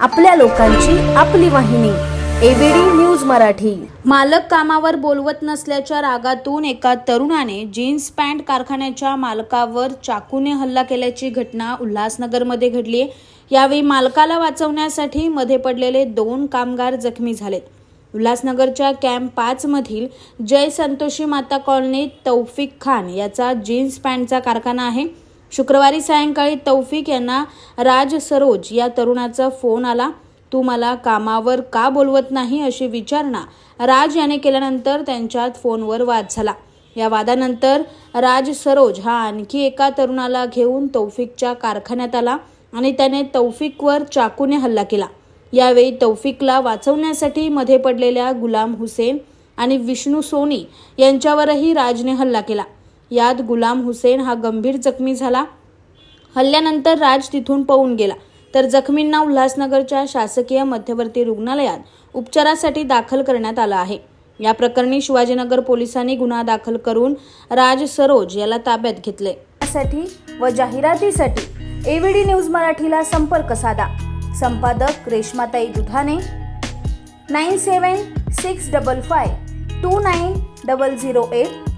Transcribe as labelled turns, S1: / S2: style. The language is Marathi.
S1: आपल्या लोकांची आपली वाहिनी एबीडी न्यूज मराठी.
S2: मालक कामावर बोलवत नसल्याच्या रागातून एका तरुणाने जीन्स पॅन्ट कारखान्याच्या मालकावर चाकूने हल्ला केल्याची घटना उल्हासनगरमध्ये घडली आहे यावेळी मालकाला वाचवण्यासाठी मध्ये पडलेले दोन कामगार जखमी झालेत. उल्हासनगरच्या कॅम्प पाच मधील जय संतोषी माता कॉलनीत तौफिक खान याचा जीन्स पॅन्टचा कारखाना आहे. शुक्रवारी सायंकाळी तौफिक यांना राज सरोज या तरुणाचा फोन आला. तू मला कामावर का बोलवत नाही? अशी विचारणा राज याने केल्यानंतर त्यांच्यात फोनवर वाद झाला. या वादानंतर राज सरोज हा आणखी एका तरुणाला घेऊन तौफिकच्या कारखान्यात आला आणि त्याने तौफिकवर चाकूने हल्ला केला. यावेळी तौफिकला वाचवण्यासाठी मध्ये पडलेल्या गुलाम हुसेन आणि विष्णू सोनी यांच्यावरही राजने हल्ला केला. यात गुलाम हुसेन हा गंभीर जखमी झाला. हल्ल्यानंतर राज तिथून पळून गेला. तर जखमींना उल्हासनगरच्या शासकीय मध्यवर्ती रुग्णालयात उपचारासाठी दाखल करण्यात आलं आहे. या प्रकरणी शिवाजीनगर पोलिसांनी गुन्हा दाखल करून राज सरोज याला ताब्यात घेतले.
S1: साठी व जाहिरातीसाठी एव्हीडी न्यूज मराठीला संपर्क साधा. संपादक Reshmatai Dudhane nine seven six double five two nine double zero eight